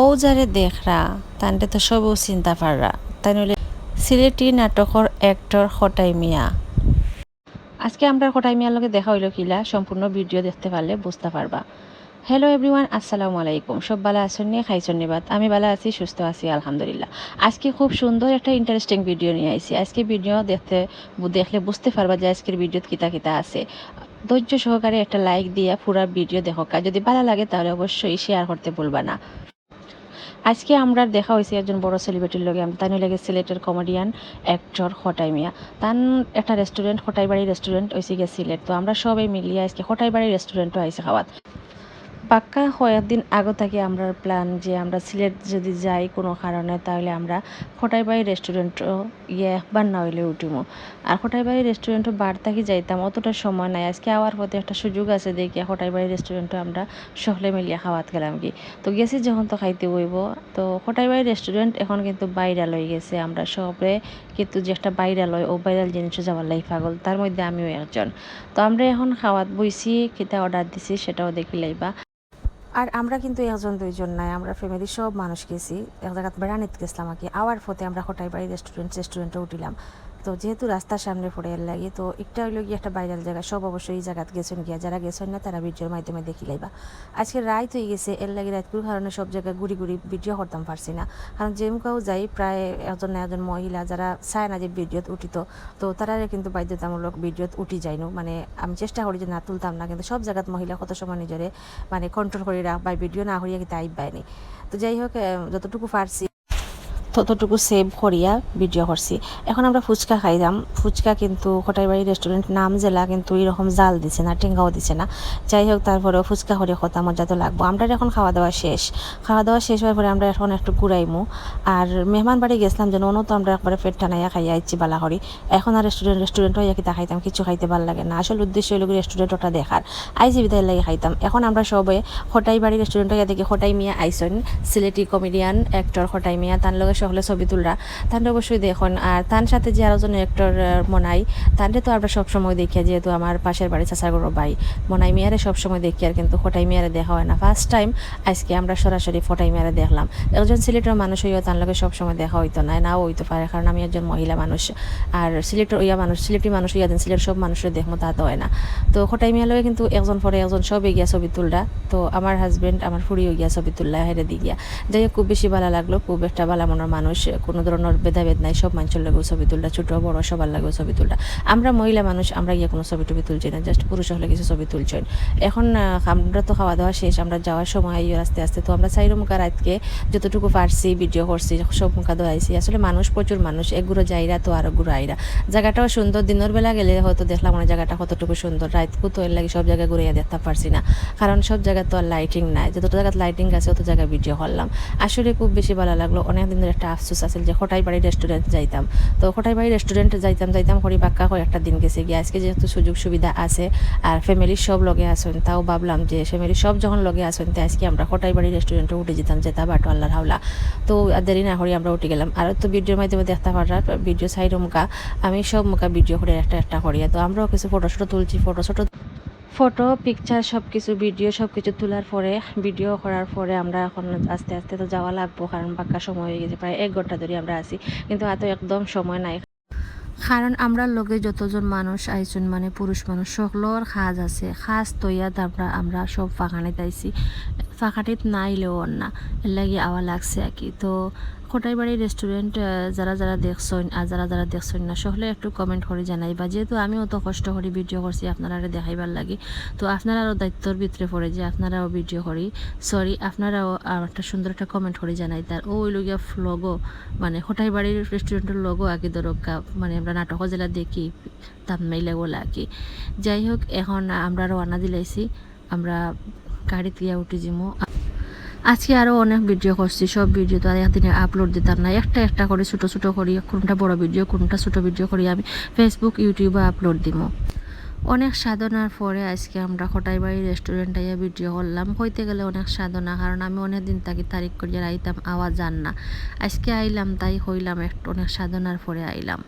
ও যারে দেখরা তানতে তো সবও চিন্তা পাররা। তাই নইলে সিলেটি নাটকর অ্যাক্টর হটাই মিয়া। আজকে আমরা হটাই মিয়ার লগে দেখা হইল কিলা, সম্পূর্ণ ভিডিও দেখতে পারলে বুঝতে পারবা। হ্যালো এভরিওয়ান আসসালামু আলাইকুম। সব ভালো আছেন নিয়ে খাইছেন নিবাদ আমি ভালো আছি, সুস্থ আছি, আলহামদুলিল্লাহ। আজকে খুব সুন্দর একটা ইন্টারেস্টিং ভিডিও নিয়ে আইছি। আজকে ভিডিও দেখতে দেখলে বুঝতে পারবা যে আজকের ভিডিওত কিতা কিতা আছে। ধৈর্য সহকারে একটা লাইক দিয়া পুরা ভিডিও দেখো। যদি ভালো লাগে তাহলে অবশ্যই শেয়ার করতে ভুলবা না। আজকে আমরা দেখা হয়েছে একজন বড় সেলিব্রিটির লগে, আমি তাই লাগে সিলেটের কমেডিয়ান অ্যাক্টর হটাই মিয়া। তান একটা রেস্টুরেন্ট হটাইবাড়ি রেস্টুরেন্ট হয়েছে গিয়ে সিলেট। তো আমরা সবাই মিলিয়ে আজকে হটাইবাড়ি রেস্টুরেন্টও আইসে খাওয়াত। পাক্কা হওয়ার দিন আগে থেকে আমরা প্ল্যান যে আমরা সিলেট যদি যাই কোনো কারণে, তাহলে আমরা খোটাইবাড়ি রেস্টুরেন্টও ইয়ে একবার না হইলে উঠিমো। আর খোটাইবাড়ি রেস্টুরেন্টও বার থাকি যাইতাম, অতটা সময় নাই। আজকে আওয়ার পথে একটা সুযোগ আছে দেখি খোটাইবাড়ি রেস্টুরেন্টও আমরা সকলে মিলিয়ে খাওয়াত গেলাম কি। তো গেছি যখন তো খাইতে হইব। তো খোটাইবাড়ি রেস্টুরেন্ট এখন কিন্তু বাইরা লই গেছে। আমরা সবে কিন্তু যে একটা বাইরা লয় ও বাইরাল জিনিসও যাওয়ার লাই পাগল। তার মধ্যে আমিও একজন। তো আমরা এখন খাওয়াত বইছি, কিতা অর্ডার দিছি সেটাও দেখি লাইবা। আর আমরা কিন্তু একজন, দুইজন নাই, আমরা ফ্যামিলির সব মানুষ গেছি। এক জায়গাত বেড়ানিতে গেছিলাম আর কি। আওয়ার ফতে আমরা বাড়ি রেস্টুরেন্ট রেস্টুরেন্টে উঠিলাম। তো যেহেতু রাস্তার সামনে পড়ে লাগে, তো একটা হইল গিয়ে একটা বাইরাল জায়গা, সব অবশ্যই এই জায়গাত গেছেন গিয়া। যারা গেছেন না, তারা ভিডিওর মাধ্যমে দেখি লাইবা। আজকে রাত হয়ে গেছে, এর লাগে রাতকুর কারণে সব জায়গায় ঘুরি ঘুরি ভিডিও করতাম, পারছি না। কারণ যেমকাও যাই প্রায় একজন না একজন মহিলা যারা চায় না যে ভিডিওত উঠিত তো তারা কিন্তু বাধ্যতামূলক ভিডিওত উঠি যাইনো। মানে আমি চেষ্টা করি যে না তুলতাম না, কিন্তু সব জায়গাত মহিলা কত সময় নিজরে মানে কন্ট্রোল করে রাখ বা ভিডিও না হরিয়া কিন্তু আইব পায়নি তো যাই হোক যতটুকু পারছি ততটুকু সেভ করিয়া ভিডিও করছি। এখন আমরা ফুচকা খাইলাম। ফুচকা কিন্তু খোটাইবাড়ি রেস্টুরেন্ট নাম জেলা কিন্তু এরকম জাল দিছে না টেঙ্গাও দিছে না। যাই হোক, তারপরেও ফুচকা করে কথা মজা তো লাগবো। আমরা এখন খাওয়া দাওয়া শেষ। খাওয়া দাওয়া শেষ হওয়ার পরে আমরা এখন একটু ঘুরাইমু। আর মেহমান বাড়ি গেছিলাম যেন অন্য তো আমরা একবারে পেট টানাইয়া খাইয়া ইচ্ছি বালা করি এখন আর রেস্টুরেন্ট রেস্টুরেন্ট হইয়া কিতা খাইতাম? কিছু খাইতে ভালো লাগে না। আসল উদ্দেশ্য হইল রেস্টুরেন্ট ওটা দেখার। আইজি বিদায় লাগে খাইতাম। এখন আমরা সবে খোটাই বাড়ি রেস্টুরেন্ট হইয়া দেখি খোটাই মিয়া আইসন, সিলেটি কমেডিয়ান অ্যাক্টর খোটাই মিয়া। তার লগে সকলে ছবি তুলরা। তান অবশ্যই দেখুন। আর তার সাথে যে আরও জন অ্যাক্টর মনাই, তানরে তো আমরা সবসময় দেখি, যেহেতু আমার পাশের বাড়ি চাচাগর ভাই। মনাই মিয়ারে সবসময় দেখি আর কিন্তু ফটাই মিয়ারে দেখা হয় না। ফার্স্ট টাইম আজকে আমরা সরাসরি ফোটাই মিয়ারে দেখলাম। একজন সিলেটের মানুষ হইও তার লগে সবসময় দেখা হইতো না, নাও হইতে পারে, কারণ আমি একজন মহিলা মানুষ। আর সিলেটের ইয়া মানুষ, সিলেটি মানুষ ইয়া দেন সিলেট সব মানুষের দেখব তা তো হয় না। তো ফটাই মিয়া লগে কিন্তু একজন পরে একজন সব এগিয়া ছবি তুলরা। তো আমার হাজবেন্ড আমার ফুড়িও গিয়া ছবি তুললা, হেরে দি গিয়া। যাই খুব বেশি ভালো লাগল, খুব একটা ভালো মনের মানুষ, কোনো ধরনের ভেদাভেদ নাই, সব মানুষের লাগেও ছবি তুলটা, ছোটো বড়, সবার লাগেও ছবি তুলটা। আমরা মহিলা মানুষ, আমরা গিয়ে কোনো ছবি টবি তুলছি না জাস্ট পুরুষ হলে কিছু ছবি তুলছেন এখন আমরা তো খাওয়া দাওয়া শেষ, আমরা যাওয়ার সময় আস্তে আস্তে, তো আমরা চাইরো মুখা রাতকে যতটুকু পারছি ভিডিও করছি, সব মুখা দোয়াইছি আসলে মানুষ প্রচুর মানুষ একগুলো যাইরা তো আরও গুড়ো আইরা জায়গাটাও সুন্দর, দিনের বেলা গেলে হয়তো দেখলাম মানে জায়গাটা কতটুকু সুন্দর, রাত তো এর লাগে সব জায়গায় ঘুরে দেখতে পারছি না। কারণ সব জায়গায় তো আর লাইটিং নাই যত জায়গায় লাইটিং আছে, অত জায়গায় ভিডিও করলাম। আসলে খুব বেশি ভালো লাগল, অনেক দিনের আফসোস আছে যে খোটাই বাড়ি রেস্টুরেন্ট যাইতাম। তো খোটাই বাড়ি রেস্টুরেন্টে যাইতাম যাইতাম করি বাক্কা হয়ে একটা দিন গেছে গিয়ে। আজকে যেহেতু সুযোগ সুবিধা আছে আর ফ্যামিলির সব লগে আসেন তাও ভাবলাম যে ফ্যামিলির সব যখন লগে আসেন তো আজকে আমরা খোটাই বাড়ি রেস্টুরেন্টে উঠে যেতাম যেতা বাটো আল্লাহর হাওলা। তো দেরি না হরি আমরা উঠে গেলাম। আর তো ভিডিওর মাধ্যমে দেখতে পারা ভিডিও সাইড মুখা, আমি সব মুখা ভিডিও করে একটা একটা করিয়া তো আমরাও কিছু ফটো শটো তুলছি ফটো শটো ফটো পিকচার সব কিছু ভিডিও সব কিছু তোলার পরে ভিডিও করার পরে আমরা এখন আস্তে আস্তে তো যাওয়া লাগবো, কারণ বাক্কা সময় হয়ে গেছে, প্রায় এক ঘণ্টা ধরে আমরা আছি, কিন্তু এত একদম সময় নাই। কারণ আমরা লগে যতজন মানুষ আইসুন মানে পুরুষ মানুষ, সকলের সাজ আছে সাজ তৈয়াত আমরা আমরা সব বাগানে আইসি ফাঁকাটিত নাইলেও না এর লাগে আওয়া লাগছে আর কি। তো খোটাইবাড়ি রেস্টুরেন্ট যারা যারা দেখছেন আর যারা যারা দেখছেন না, সকলে একটু কমেন্ট করে জানাইবা যেহেতু আমি অত কষ্ট করি ভিডিও করছি আপনারা দেখাইবার লাগে, তো আপনারাও দায়িত্বর ভিতরে পড়ে যে আপনারাও ভিডিও করি। সরি আপনারাও একটা সুন্দর একটা কমেন্ট করে জানাই তার। ওই লগিয়া ফ্লগও মানে খোটাইবাড়ির রেস্টুরেন্টের লগো আগে দরকা মানে আমরা নাটক জেলা দেখি তামমাইলা গোলা কি যাই হোক, এখন আমরা রওনা দিলাইছি। আমরা গাড়িতে উঠে যাব আজকে আরও অনেক ভিডিও করছি, সব ভিডিও তো আর একদিনে আপলোড দিতাম না। একটা একটা করে ছোটো ছোটো করি, কোনটা বড় ভিডিও কোনটা ছোটো ভিডিও করি আমি ফেসবুক ইউটিউবে আপলোড দিব অনেক সাধনার পরে আজকে আমরা খটাইবাড়ি রেস্টুরেন্টে ভিডিও করলাম। হইতে গেলে অনেক সাধনা, কারণ আমি অনেক দিন তাকে তারিখ করিয়া আইতাম আওয়াজ জান না। আজকে আইলাম, তাই হইলাম একটু অনেক সাধনার পরে আইলাম।